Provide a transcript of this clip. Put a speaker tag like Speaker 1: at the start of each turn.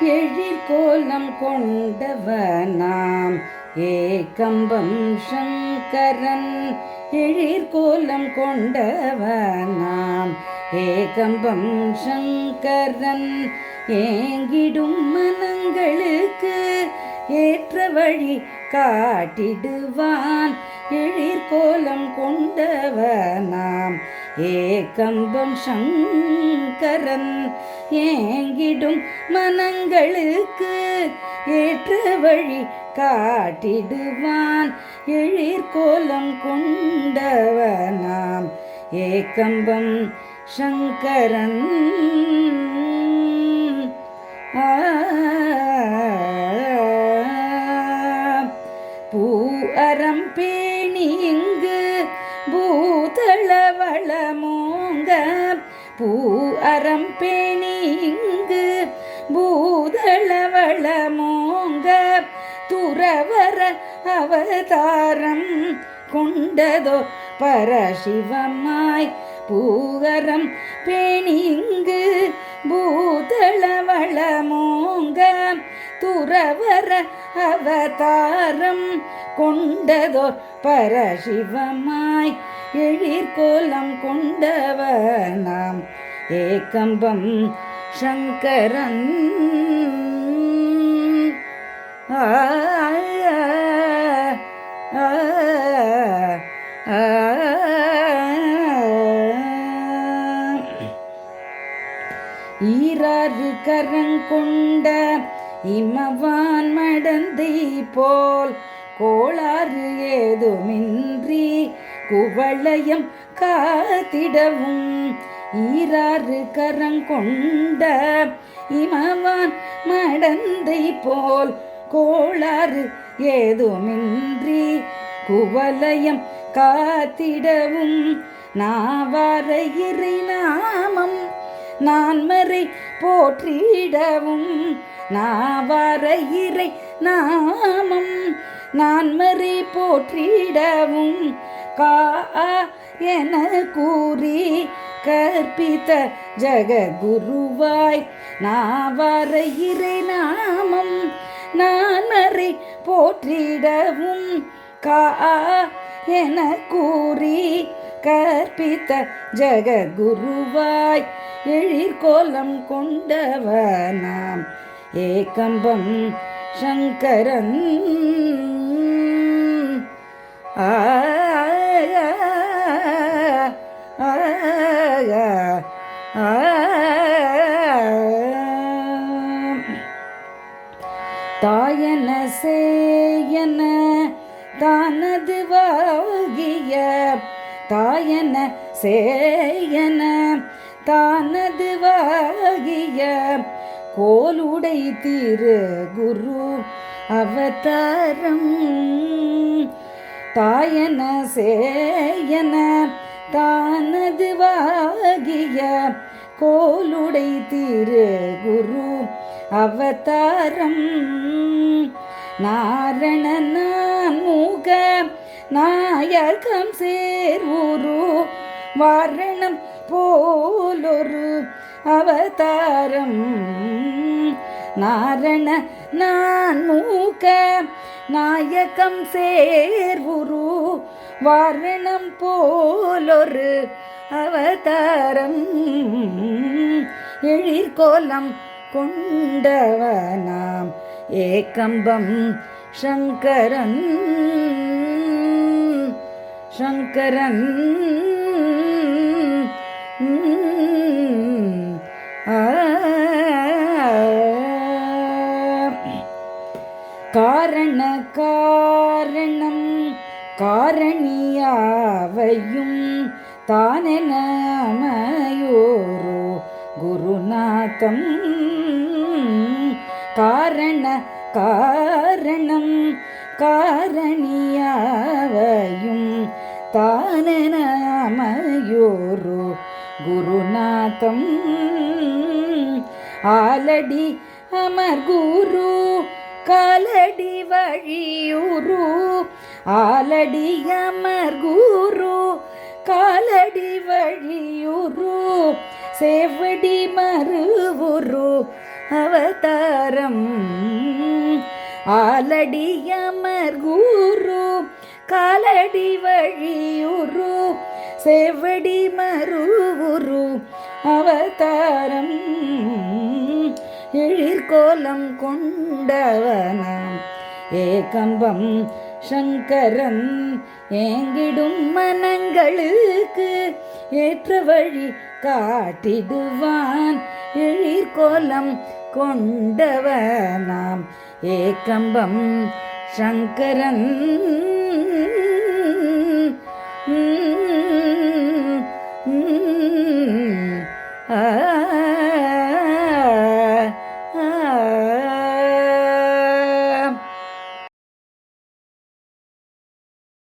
Speaker 1: எழிற்கோலம் கொண்டவனாம். ஏகம்பம் சங்கரன் எழிற்கோலம் கொண்டவனாம். ஏகம்பம் சங்கரன் ஏங்கிடும் மனங்களுக்கு ஏற்ற வழி காட்டிடுவான். எழிற்கோலம் கொண்டவனாம். ஏகம்பம் சங்கரன் ஏங்கிடும் மனங்களுக்கு ஏற்ற வழி காட்டிடுவான். எழிர்கோலம் கொண்டவனாம். ஏகம்பம் சங்கரன் மூங்க பூ அறம் பேணி இங்கு பூதளவளமோங்க துறவர அவதாரம் கொண்டதோ பரசிவமாய். பூகரம் பேணி இங்கு பூதளவளமோங்க துறவர அவதாரம் கொண்டதோ பரசிவமாய் எழிர்கோலம் கொண்டவனாம். ஏகம்பம் சங்கரன். ஆ, ஈராறு கரங்கொண்ட இமவான் மடந்தை போல் கோளாறு ஏதுமின்றி குவளையம் காத்திடவும். ஈராறு கரங்கொண்ட இமவான் மடந்தை போல் கோளாறு ஏதுமின்றி குவலயம் காத்திடவும். நாவார இறை நாம நான்மறை போற்றிடவும் நாவார இறை நாமம். நான்மறை போற்றிடவும் கா என கூறி கற்பித்த ஜககுருவாய் நாவார இறை நாமம். நான்மறை போற்றிடவும் கா என கூறி கற்பித்த ஜககுருவாய். எழிற்கோலம் கொண்டவனாம். ஏகம்பம் சங்கரன். ஆ. தாயன சேயன தானது வாகிய தாயன சேயன தானது வாகிய கோலுடை திரு குரு அவதாரம். தாயன சேயன தானது வாகிய கோலுடை திரு குரு அவதாரம். நாரணனான் மூக நாயகம் சேர்வுரு வாரணம் போலொரு அவதாரம். நாரண நான் மூக்க நாயகம் சேர்வுரு வாரணம் போலொரு அவதாரம். எழிர்கோலம் கொண்டவனாம் ஏகம்பம் சங்கரன். சங்கரன். காரண காரணம் காரணியாவையும் தானென குருநாதம். காரண காரணம் காரணியாவையும் தானென அமையோரோ குருநாதம் ஆலடி அமர் குரு காலடி வழியுரு ஆலடி அமர் குரு காலடி வழியுரு சேவடி மறுவுரு அவதாரம் ஆலடியமர் குரு காலடி வழியுரு செவடி மருவுரு அவதாரம். எழிர்கோலம் கொண்டவனாம். ஏகம்பம் சங்கரன் ஏங்கிடும் மனங்களுக்கு ஏற்ற வழி காட்டிடுவான். எழிர்கோலம் கொண்டவனாம். ஏகம்பம் சங்கரன் ആ